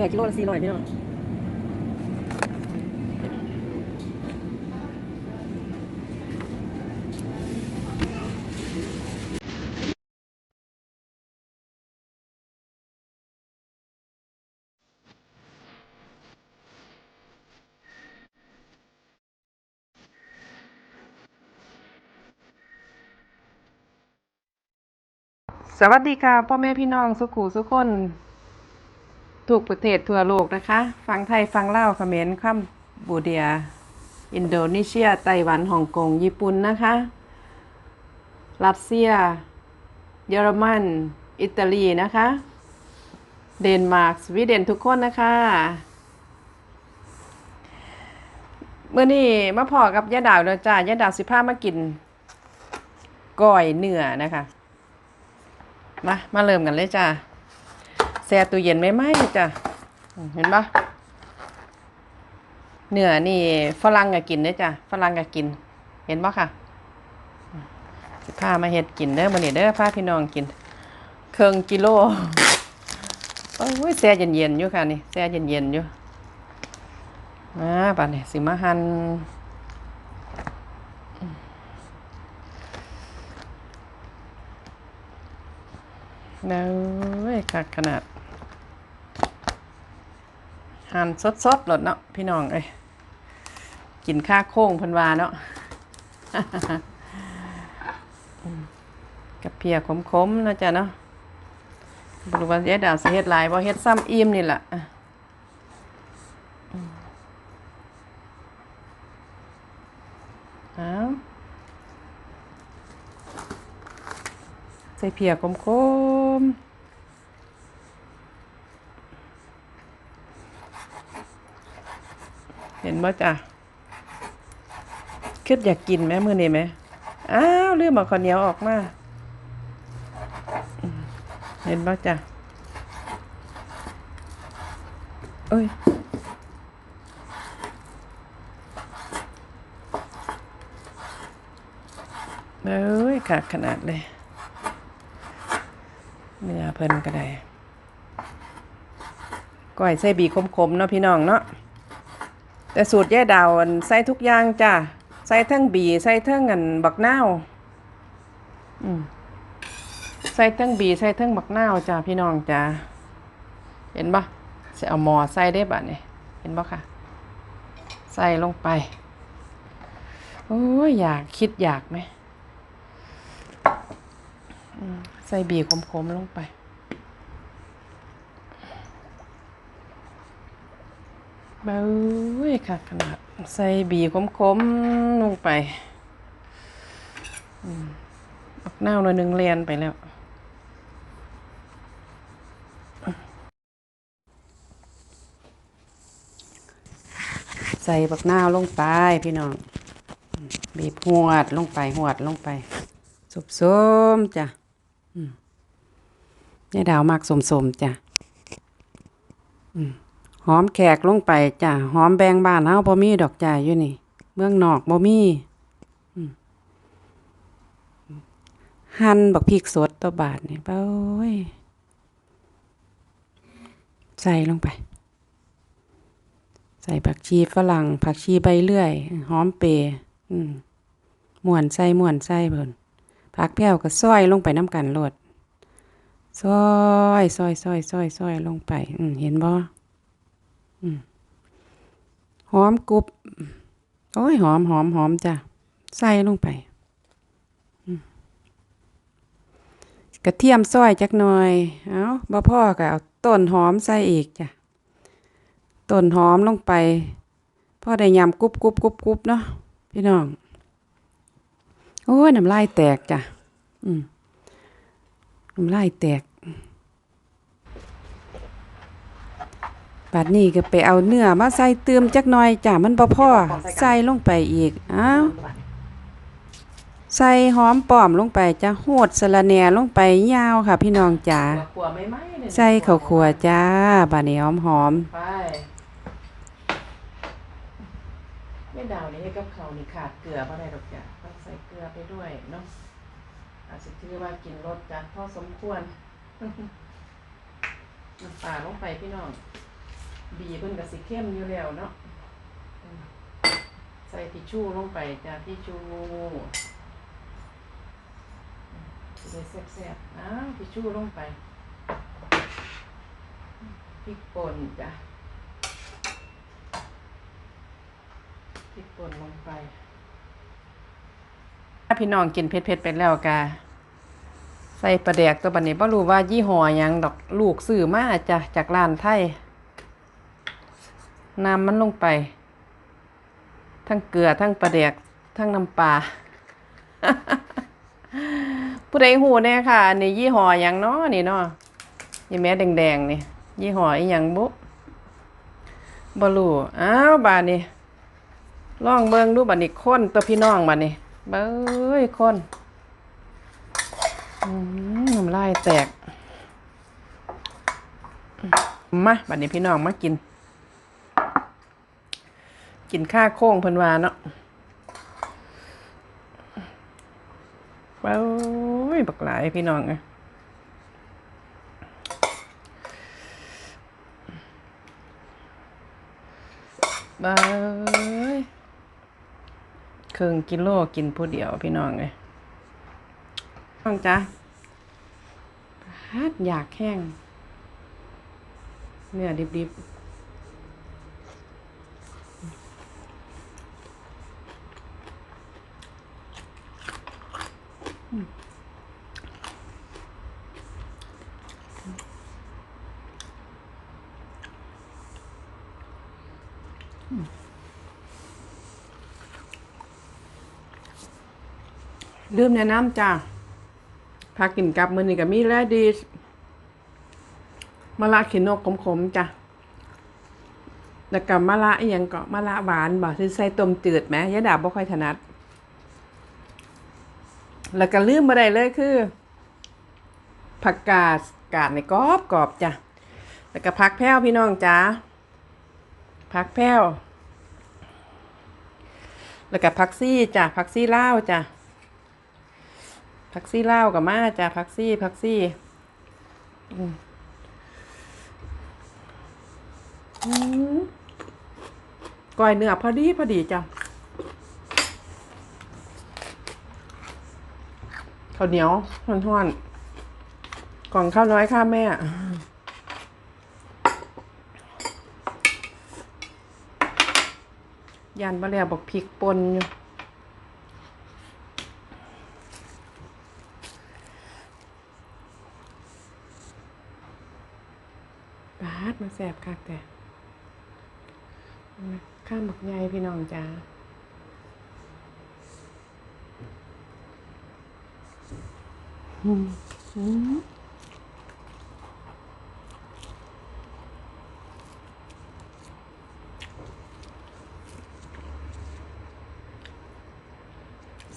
นื้อกิโลละสี่ร้อยพี่น้องสวัสดีค่ะพ่อแม่พี่น้องสุขูสุกคน ทุกประเทศทั่วโลกนะคะ ฟังไทยฟังเล่าวเขมรคัมบูเดีย อินโดนีเซีย ไต้หวันฮ่องกง ญี่ปุ่นนะคะ รัสเซีย เยอรมัน อิตาลีนะคะ เดนมาร์ก สวีเดนทุกคนนะคะเมื่อนี้มาพอกับยาดาวแล้วจ้ายาดาวสิพามากินก้อยเนื้อนะคะ มา มาเริ่มกันเลยจ้า แช่ตู้เย็นไม่ไหมจ้ะเห็นปะเนื้อนี่ฝรั่งก็กินเด้อจ้ะฝรั่งก็กิน เห็นปะค่ะอืมสิพามาเฮ็ดกินเด้อมื้อนี้เด้อพาพี่น้องกิน เครื่องกิโลโอ้ยแช่เย็นๆอยู่ค่ะนี่แช่เย็นๆอยู่มาป่านนี้สิมาหันเน้ยคักขนาด หั่นสดๆหลดเนาะพี่น้องเอ้ยกินข้าโค้งพันวาเนาะกับเพียขมๆนะจ้ะเนาะบรู้ว่าเฮ็ดดาวสิเฮ็ดลายบ่เฮ็ดซ้ำอิ่มนี่ล่ะอะอืมเอาใส่เพียคมคมๆ เห็นบ่จ้ะคิดอยากกินไหมมือนี้ไหมอ้าวลืมเอาข้าวเหนียวออกมาเห็นบ่จ้ะเอ้ยเอ้ยขาดขนาดเลยเนื้อเพิ่นก็ได้ก้อยใส่บีคมๆเนาะพี่น้องเนาะ แต่สูตรแย่ดาวใส่ทุกอย่างจ้ะใส่ทั้งบีใส่ทั้งอันบักนาวอืมใส่ทั้งบีใส่ทั้งบักนาวจ้ะพี่น้องจ้ะเห็นปะจะเอาหมอใส่ได้บะเนี่ยเห็นปะค่ะ ใส่ลงไปโอ้ยอยากคิดอยากไหมใส่บีคมๆลงไป เบ้ยค่ะขนาดใส่บีคมๆลงไปบักนาหน่อยหนึ่งเรียนไปแล้ว ใส่บักนาวลงไปพี่น้อง บีบหวดลงไปหวดลงไปสุบส้มจ้ะยายดาวมักสมสมๆจ้ะ อืม หอมแขกลงไปจ้ะหอมแบงบ้านเฮาบ่มีดอกจ้ะอยู่นี่ เมืองนอกบ่มีหั่นบักพริกสดตัวบาทนี่เบ้ยใส่ลงไป ใส่ผักชีฝรั่ง ผักชีใบเลื่อย หอมเปรย์อืมม่วนใส่ม่วนใส่เพิ่นผักแพ้วก็ซอยลงไปน้ำกันโลดซอยซอยซอยซอยซอยลงไปอืมเห็นบ่ หอมกรุบ โอ้ย หอมหอมหอมจ้ะ ใส่ลงไป กระเทียมซอยจักหน่อย เอาบ่พ่อก็เอาต้นหอมใส่อีกจ้ะ ต้นหอมลงไป พ่อได้ยำกรุบกรุบกรุบกรุบเนาะ พี่น้อง โอ้ยน้ำลายแตกจ้ะ อืมน้ำลายแตก บัดนี้ก็ไปเอาเนื้อมาใส่เติมจักหน่อยจ้ะมันบ่พอใส่ลงไปอีกอ้าวใส่หอมป้อมลงไปจ้ะโหดสะระแหน่ลงไปยาวค่ะ พี่น้องจ๋าขัวไม่ไหมเนี่ยใส่ข้าวคั่วจ้าบัดนี้หอมหอมไปไม่ดาวนี่ให้กับเขาวนี่ขาดเกลือเพราะอะไรหรอกจ้ะต้องใส่เกลือไปด้วยเนาะอาจจะถือว่ากินรสจัดพอสมควรน้ำปลาลงไปพี่น้อง บีเพิ่นก็สิเข้มอยู่แล้วเนาะใส่ทิชชู่ลงไปจ้ะทิชชู่จะแซ่บๆอ้าวทิชชู่ลงไปพริกป่นจ้ะพริกป่นลงไป ถ้าพี่น้องกินเผ็ดๆไปแล้วกะใส่ปลาแดกตัวบัดนี้บ่รู้ว่ายี่ห้อยังดอกลูกซื้อมาจ้ะจากร้านไทย น้ำมันลงไป ทั้งเกลือทั้งปลาแดกทั้งน้ำปลาผู้ใดหูแน่ค่ะอันนี้ยี่ห้อหยังเนาะนี่เนาะยี่แม่แดงๆนี่ยี่ห้ออีหยังบุบ่รู้อ้าวบาดนี้ลองเบิ่งดูบัดนี้คนตัวพี่น้องบัดนี้เบ้ยคนอืมน้ำลายแตกมาบัดนี้พี่น้องมากิน กินข้าโค้งเพิ่นว่าเนาะเบ้ยบักหลายพี่น้องอ้ยเบ้ยครึ่งกิโลกินผู้เดียวพี่น้องเลยน้องจ้ะฮัดอยากแห้งเนื้อดิบๆ ลืมแนะนำจ้าพากินกับมือนี่กับมีแลดีสมะละขีนกขมๆจ้ะแล้วกับมะละอีหยังก็มะละหวานบ่ที่ใส่ต้มจืดไหมยะดาบ่ค่อยถนัด แล้วก็ลืมบ่ได้เลยคือ ผักกาดกาดในกรอบกรอบจ้ะ แล้วก็ผักแพ้วพี่น้องจ้าผักแพ้ว แล้วก็ผักซี่จ้ะผักซี่เลาจ้ะ พักซี่เล่ากับมาจ้าพักซี่พักซี่อือก้อยเนื้อพอดีพอดีจ้ะข้าวเหนียวห่อนๆกล่องข้าวน้อยข้าแม่ยันบะแล้วบอกพริกป่นอยู่ บาดมาแสบคักแต่ ข้ามบักใหญ่พี่น้องจ้าอืมอืม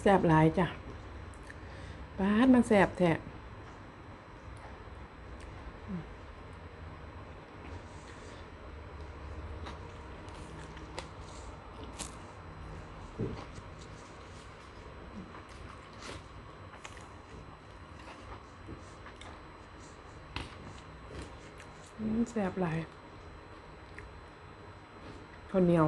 แสบหลายจ้ะบาดมันแสบแท้ แสบหลายข้าวเหนียว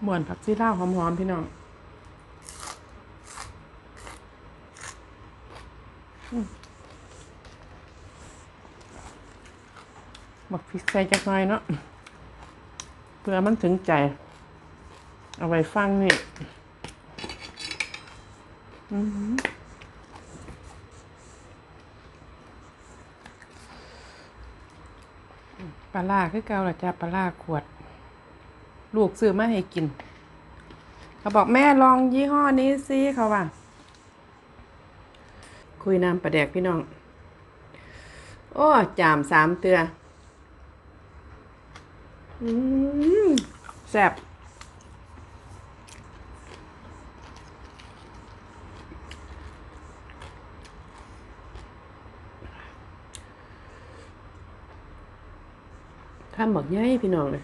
เหมวนผักซีล่าวหอมๆพี่น้องอืม บักพริกใส่จักหน่อยเนาะเพื่อมันถึงใจ เอาไว้ฟังนี่ปลาล่าคือเก่าละจ้าปลาล่าขวด ลูกซื้อมาให้กิน เขาบอกแม่ลองยี่ห้อนี้สิเขาว่า คุยน้ำประแดกพี่น้อง โอ้จามสามเตืออืมแซ่บข้ามบอกย่ายพี่น้องเลย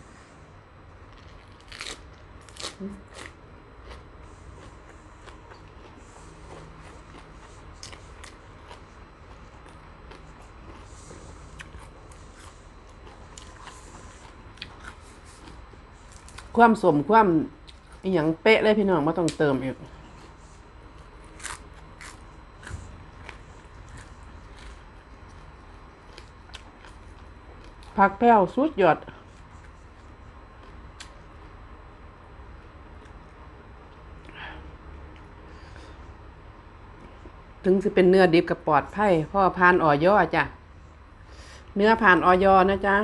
ความสมความอหย่างเป๊ะเลยพี่น้องไม่ต้องเติมอีกผักแป้วสุดยอดถึงจะเป็นเนื้อดิบกับปลอดภัยพ่อผ่านออยอจ้ะ เนื้อผ่านออยอนะจ๊ะ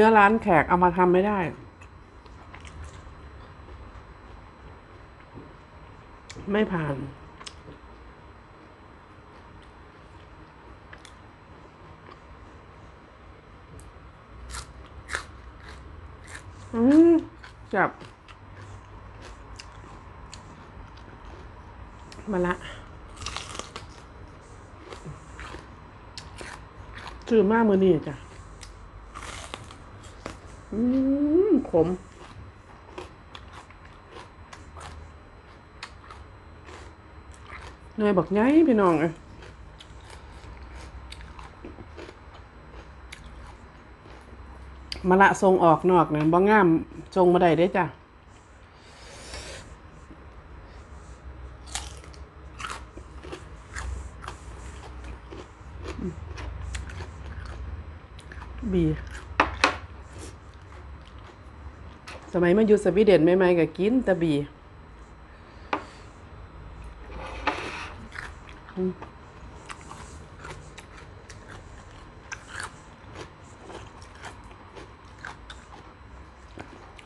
นื้อร้านแขกเอามาทำไม่ได้ ไม่ผ่าน อืมจับ มาละซื้อมากมือนี่จ้ะ อืมขมเนยบอกไงพี่น้องเอ้ยมาละทรงออกนอกเนี่ยบ้างามทรงมาได้ได้จ้ะ บี ส มัยมาอยู่สวีเดนใหม่ๆก็กินตะบี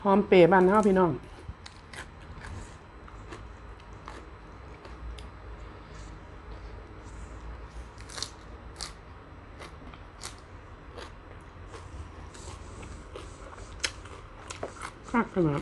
หอมเปรย์บ้านเฮาพี่น้อง คักขนาด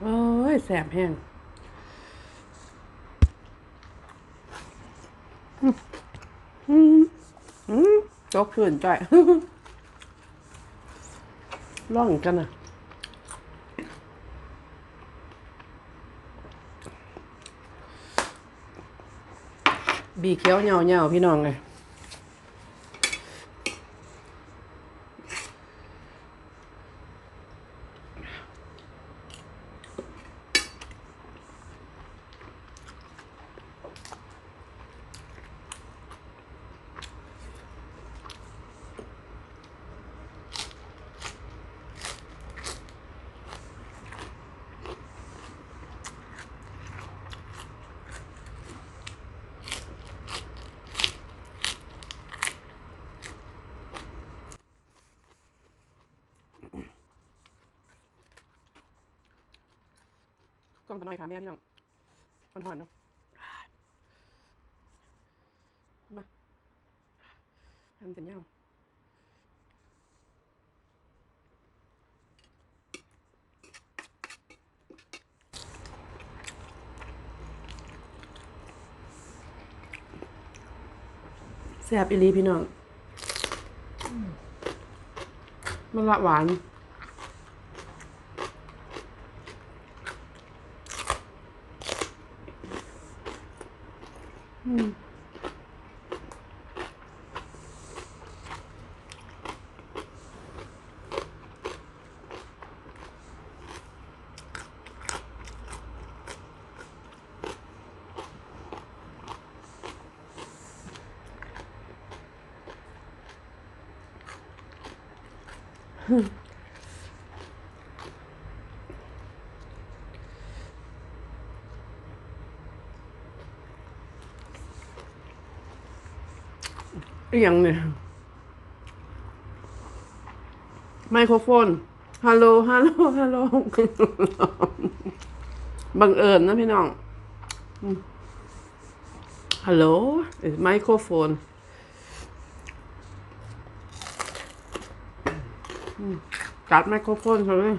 โอ้ ยแสบแห้งอืมอืมจกขึ้นจ่อยร่องกันนะบีเขียวเหงาเหาๆพี่น้องเลย ล้องตะน้อยค่ะแม่พี่น้องมันหอนๆเนาะมาทำเสร็จยังแซ่บอีลีพี่น้อง มันละหวาน อีหยังเนี่ยไมโครโฟน ฮัลโหล ฮัลโหล ฮัลโหล บังเอิญนะพี่น้อง ฮัลโหลไมโครโฟน อืมตัดไมโครโฟนเขาเลย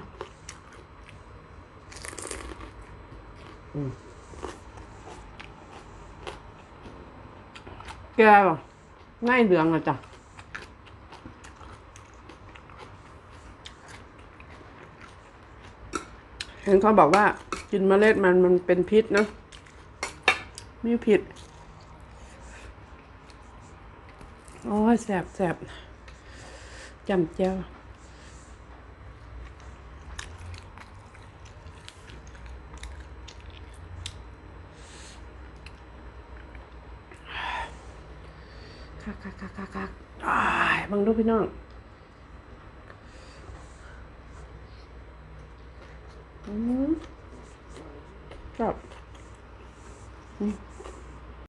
แกเหรอง่ายเหลืองอะจ้ะเห็นเขาบอกว่า กินเมล็ดมันมันเป็นพิษนะมีผิด โอ้ยแสบแสบจำเจ้า คักคักคักคักคักอ้ ฟังดูพี่น้อง